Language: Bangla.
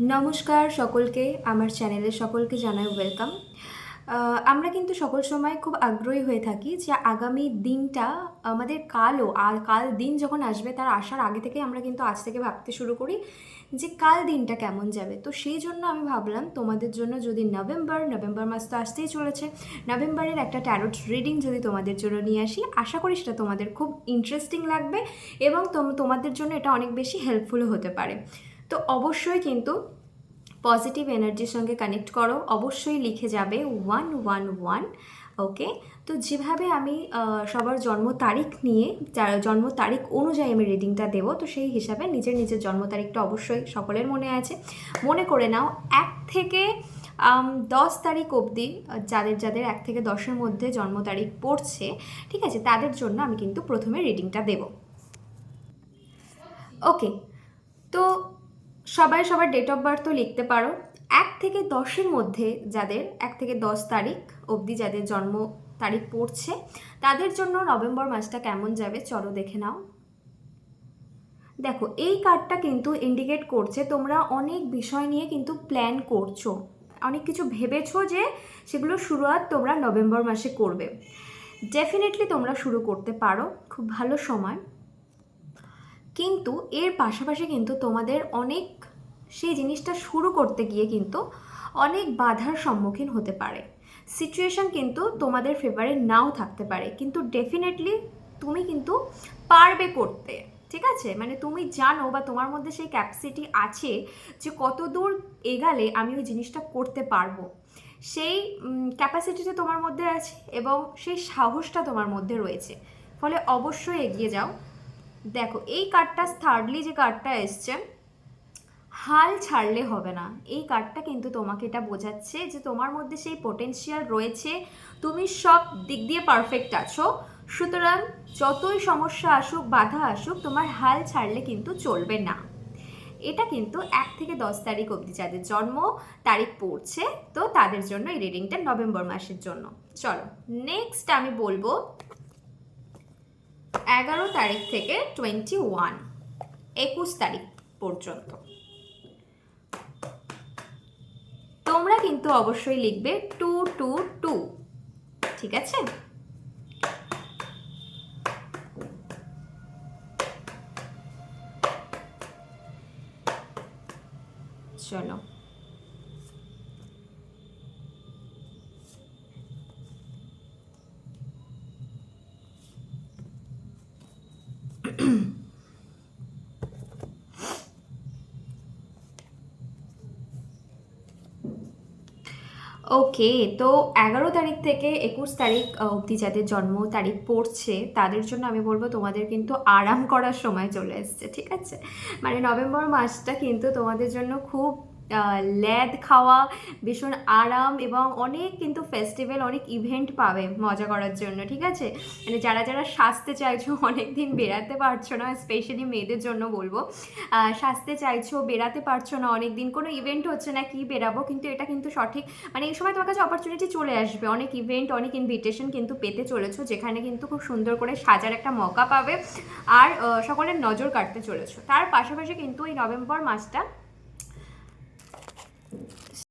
নমস্কার সকলকে, আমার চ্যানেলে সকলকে জানাই ওয়েলকাম। আমরা কিন্তু সকল সময় খুব আগ্রহী হয়ে থাকি যে আগামী দিনটা আমাদের কালও, আর কাল দিন যখন আসবে তার আসার আগে থেকে আমরা কিন্তু আজ থেকে ভাবতে শুরু করি যে কাল দিনটা কেমন যাবে। তো সেই জন্য আমি ভাবলাম তোমাদের জন্য যদি নভেম্বর নভেম্বর মাস তো আসতেই চলেছে, নভেম্বরের একটা ট্যারোট রিডিং যদি তোমাদের জন্য নিয়ে আসি, আশা করি সেটা তোমাদের খুব ইন্টারেস্টিং লাগবে এবং তোম- তোমাদের জন্য এটা অনেক বেশি হেল্পফুলও হতে পারে। তো অবশ্যই কিন্তু পজিটিভ এনার্জির সঙ্গে কানেক্ট করো। অবশ্যই লিখে যাবে ওয়ান ওয়ান ওয়ান ওকে তো যেভাবে আমি সবার জন্ম তারিখ নিয়ে জন্ম তারিখ অনুযায়ী আমি রিডিংটা দেবো, তো সেই হিসাবে নিজের নিজের জন্ম তারিখটা অবশ্যই সকলের মনে আছে। মনে করে নাও, এক থেকে দশ তারিখ অবধি, যাদের যাদের এক থেকে দশের মধ্যে জন্ম তারিখ পড়ছে, ঠিক আছে? তাদের জন্য আমি কিন্তু প্রথমে রিডিংটা দেবো। ওকে তো সবাই সবার ডেট অফ বার্থ তো লিখতে পারো। এক থেকে দশের মধ্যে যাদের, এক থেকে দশ তারিখ অবধি যাদের জন্ম তারিখ পড়ছে, তাদের জন্য নভেম্বর মাসটা কেমন যাবে চলো দেখে নাও। দেখো, এই কার্ডটা কিন্তু ইন্ডিকেট করছে তোমরা অনেক বিষয় নিয়ে কিন্তু প্ল্যান করছ। অনেক কিছু ভেবেছো যে সেগুলো শুরুয়াত তোমরা নভেম্বর মাসে করবে। ডেফিনেটলি তোমরা শুরু করতে পারো। খুব ভালো সময়। কিন্তু এর পাশাপাশি কিন্তু তোমাদের অনেক, সেই জিনিসটা শুরু করতে গিয়ে কিন্তু অনেক বাধার সম্মুখীন হতে পারে। সিচুয়েশন কিন্তু তোমাদের ফেভারে নাও থাকতে পারে। কিন্তু ডেফিনেটলি তুমি কিন্তু পারবে করতে, ঠিক আছে? মানে তুমি জানো বা তোমার মধ্যে সেই ক্যাপাসিটি আছে যে কত দূর এগালে আমি ওই জিনিসটা করতে পারব। সেই ক্যাপাসিটিটা তোমার মধ্যে আছে এবং সেই সাহসটা তোমার মধ্যে রয়েছে। ফলে অবশ্যই এগিয়ে যাও। দেখো, এই কার্ডটা থার্ডলি যে কার্ডটা এসছে, হাল ছাড়লে হবে না। এই কার্ডটা কিন্তু তোমাকে এটা বোঝাচ্ছে যে তোমার মধ্যে সেই পোটেনশিয়াল রয়েছে। তুমি সব দিক দিয়ে পারফেক্ট আছো। সুতরাং যতই সমস্যা আসুক, বাধা আসুক, তোমার হাল ছাড়লে কিন্তু চলবে না। এটা কিন্তু এক থেকে দশ তারিখ অবধি যাদের জন্ম তারিখ পড়ছে, তো তাদের জন্য এই রিডিংটা নভেম্বর মাসের জন্য। চলো নেক্সট আমি বলব এগারো তারিখ থেকে টোয়েন্টি ওয়ান একুশ তারিখ পর্যন্ত। তোমরা কিন্তু অবশ্যই লিখবে টু টু টু ঠিক আছে? চলো। ওকে তো এগারো তারিখ থেকে একুশ তারিখ অবধি যাদের জন্ম তারিখ পড়ছে, তাদের জন্য আমি বলব তোমাদের কিন্তু আরাম করার সময় চলে এসছে, ঠিক আছে? মানে নভেম্বর মাসটা কিন্তু তোমাদের জন্য খুব ল্যাদ খাওয়া, ভীষণ আরাম এবং অনেক কিন্তু ফেস্টিভ্যাল অনেক ইভেন্ট পাবে মজা করার জন্য, ঠিক আছে? মানে যারা যারা সাজতে চাইছো অনেক দিন বেরাতে পারছ না স্পেশালি মেয়েদের জন্য বলব সাজতে চাইছো বেরাতে পারছ না অনেক দিন কোনো ইভেন্ট হচ্ছে না কি বেরাবো কিন্তু এটা কিন্তু সঠিক মানে এই সময় তোমার কাছে অপরচুনিটি চলে আসবে, অনেক ইভেন্ট অনেক ইনভিটেশন কিন্তু পেতে চলেছো, যেখানে কিন্তু খুব সুন্দর করে সাজার একটা মকা পাবে, আর সকলের নজর কাটতে চলেছো। তার পাশাপাশি কিন্তু এই নভেম্বর মাসটা